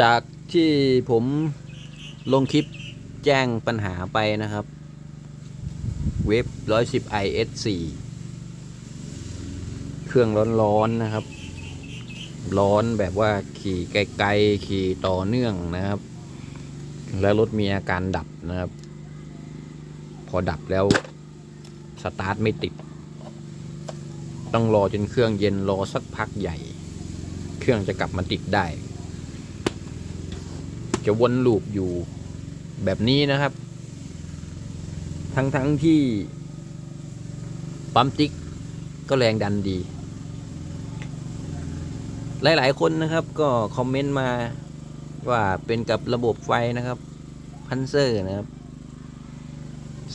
จากที่ผมลงคลิปแจ้งปัญหาไปนะครับ เว็บ 110 IS4 เครื่องร้อนๆนะครับ ร้อนแบบว่าขี่ไกลๆขี่ต่อเนื่องนะครับ แล้วรถมีอาการดับนะครับ พอดับแล้ว สตาร์ทไม่ติด ต้องรอจนเครื่องเย็นรอสักพักใหญ่ เครื่องจะกลับมาติดได้ จะวนลูปอยู่แบบนี้นะครับ ทั้งทั้งที่ปั๊มติ๊กก็แรงดันดี หลายๆคนนะครับก็คอมเมนต์มาว่าเป็นกับระบบไฟนะครับพันเซอร์นะครับ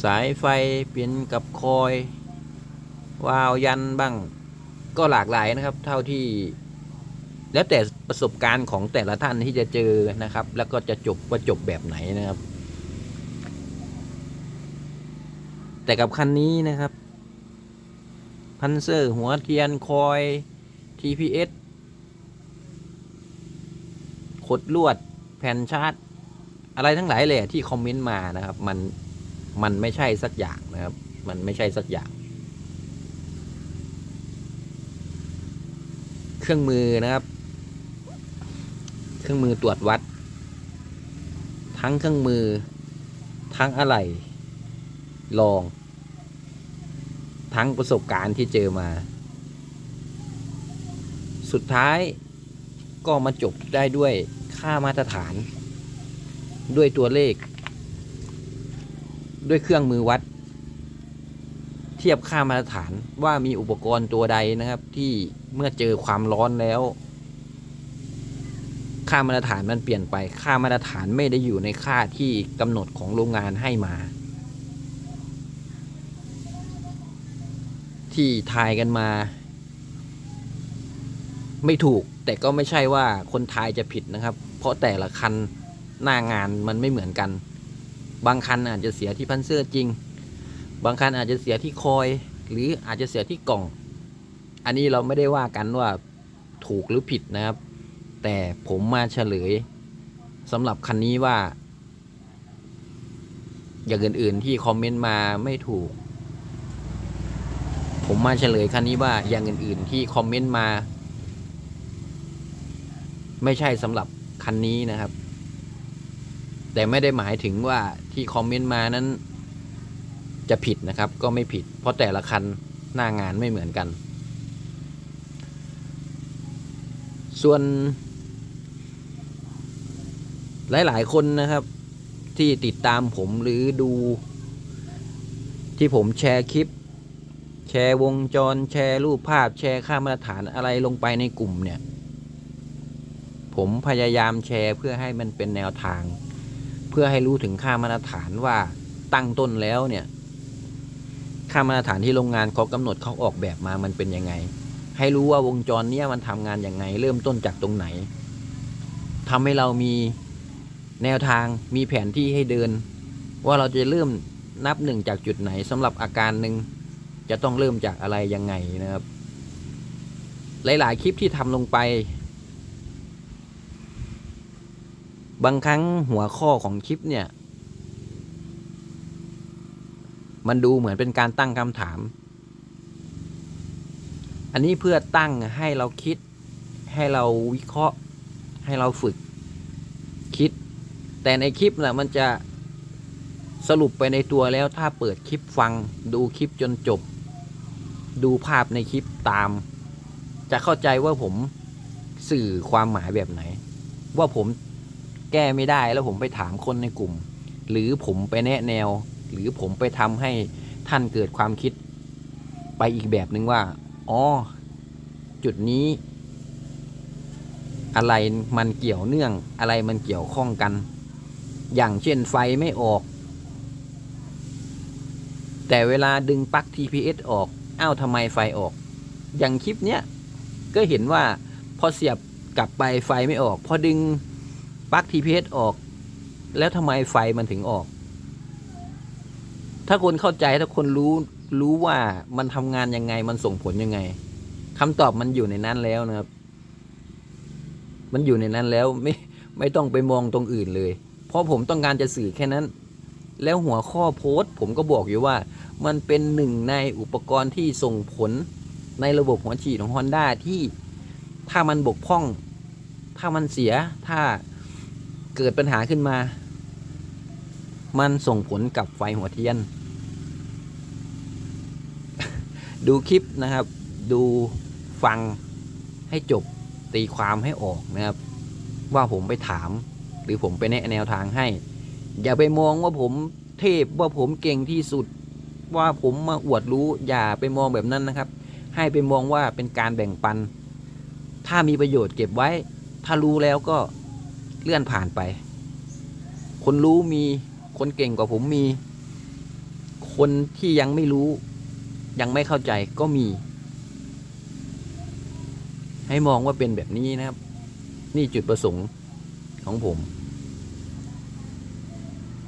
สายไฟเปลี่ยนกับคอย วาวยันบ้าง ก็หลากหลายนะครับ เท่าที่ แล้วแต่ประสบการณ์ของแต่ละท่านที่จะเจอนะครับ แล้วก็จะจบว่าจบแบบไหนนะครับ แต่กับคันนี้นะครับ พันเซอร์หัวเทียนคอย TPS ขดลวดแผ่นชาร์จ อะไรทั้งหลายเลยที่คอมเมนต์มานะครับ มันมันไม่ใช่สักอย่างนะครับ มันไม่ใช่สักอย่างเครื่องมือนะครับ เครื่องมือตรวจวัด ทั้งเครื่องมือ ทั้งอะไรลอง ทั้งประสบการณ์ที่เจอมา สุดท้ายก็มาจบได้ด้วยค่ามาตรฐาน ด้วยตัวเลข ด้วยเครื่องมือวัด เทียบค่ามาตรฐานว่ามีอุปกรณ์ตัวใดนะครับ ที่เมื่อเจอความร้อนแล้ว ค่ามาตรฐานมันเปลี่ยนไป ค่ามาตรฐานไม่ได้อยู่ในค่าที่กำหนดของโรงงานให้มา ที่ทายกันมา ไม่ถูก แต่ก็ไม่ใช่ว่าคนทายจะผิดนะครับ เพราะแต่ละคันหน้างานมันไม่เหมือนกัน บางคันอาจจะเสียที่พันเซอร์จริง บางคันอาจจะเสียที่คอย หรืออาจจะเสียที่กล่อง อันนี้เราไม่ได้ว่ากันว่าถูกหรือผิดนะครับ แต่ผมมาเฉลยสำหรับคันนี้ว่า อย่างอื่นๆที่คอมเมนต์มาไม่ถูก ผมมาเฉลยคันนี้ว่าอย่างอื่นๆที่คอมเมนต์มา ไม่ใช่สำหรับคันนี้นะครับ แต่ไม่ได้หมายถึงว่าที่คอมเมนต์มานั้น จะผิดนะครับ ก็ไม่ผิด เพราะแต่ละคันหน้างานไม่เหมือนกัน ส่วน หลายๆ คนนะครับที่ติดตามผมหรือดู ที่ผมแชร์คลิป แชร์วงจร แชร์รูปภาพ แชร์ค่ามาตรฐานอะไรลงไปในกลุ่มเนี่ย ผมพยายามแชร์เพื่อให้มันเป็นแนวทาง เพื่อให้รู้ถึงค่ามาตรฐานว่าตั้งต้นแล้วเนี่ย ค่ามาตรฐานที่โรงงานเขากำหนดเขาออกแบบมามันเป็นยังไง ให้รู้ว่าวงจรเนี้ยมันทำงานยังไง เริ่มต้นจากตรงไหนทำให้เรามี แนวทางมีแผนที่ให้เดิน ว่าเราจะเริ่มนับหนึ่งจากจุดไหนสำหรับอาการหนึ่งจะต้องเริ่มจากอะไรยังไงนะครับ หลายๆ คลิปที่ทำลงไป บางครั้งหัวข้อของคลิปเนี่ย มันดูเหมือนเป็นการตั้งคำถาม อันนี้เพื่อตั้งให้เราคิดให้เราวิเคราะห์ให้เราฝึก แต่ในคลิปนะมันจะสรุปไปในตัวแล้วถ้าเปิดคลิปฟังดูคลิปจนจบ ดูภาพในคลิปตาม จะเข้าใจว่าผมสื่อความหมายแบบไหน ว่าผมแก้ไม่ได้แล้วผมไปถามคนในกลุ่ม หรือผมไปแนะแนว หรือผมไปทำให้ท่านเกิดความคิด ไปอีกแบบหนึ่งว่าอ๋อจุดนี้ อะไรมันเกี่ยวเนื่องอะไรมันเกี่ยวข้องกัน อย่างเช่นไฟไม่ออก แต่เวลาดึงปลั๊ก TPS ออกอ้าวทำไมไฟออก อย่างคลิปเนี้ยก็เห็นว่าพอเสียบกลับไปไฟไม่ออก พอดึงปลั๊ก TPS ออก แล้วทำไมไฟมันถึงออก ถ้าคนเข้าใจถ้าคนรู้รู้ว่ามันทำงานยังไงมันส่งผลยังไงคำตอบมันอยู่ในนั้นแล้วนะครับ มันอยู่ในนั้นแล้วไม่ไม่ต้องไปมองตรงอื่นเลย เพราะผมต้องการจะสื่อแค่นั้น แล้วหัวข้อโพสต์ผมก็บอกอยู่ว่า มันเป็นหนึ่งในอุปกรณ์ที่ส่งผลในระบบหัวฉีดของ Honda ที่ถ้ามันบกพร่อง ถ้ามันเสียถ้าเกิดปัญหาขึ้นมา มันส่งผลกับไฟหัวเทียน ดูคลิปนะครับ ดูฟังให้จบตีความให้ออกนะครับ ว่าผมไปถาม หรือผมไปแนะแนวทางให้ อย่าไปมองว่าผมเทพว่าผมเก่งที่สุด ว่าผมมาอวดรู้อย่าไปมองแบบนั้นนะครับ ให้ไปมองว่าเป็นการแบ่งปัน ถ้ามีประโยชน์เก็บไว้ ถ้ารู้แล้วก็เลื่อนผ่านไป คนรู้มีคนเก่งกว่าผมมี คนที่ยังไม่รู้ ยังไม่เข้าใจก็มี ให้มองว่าเป็นแบบนี้นะครับ นี่จุดประสงค์ ของผม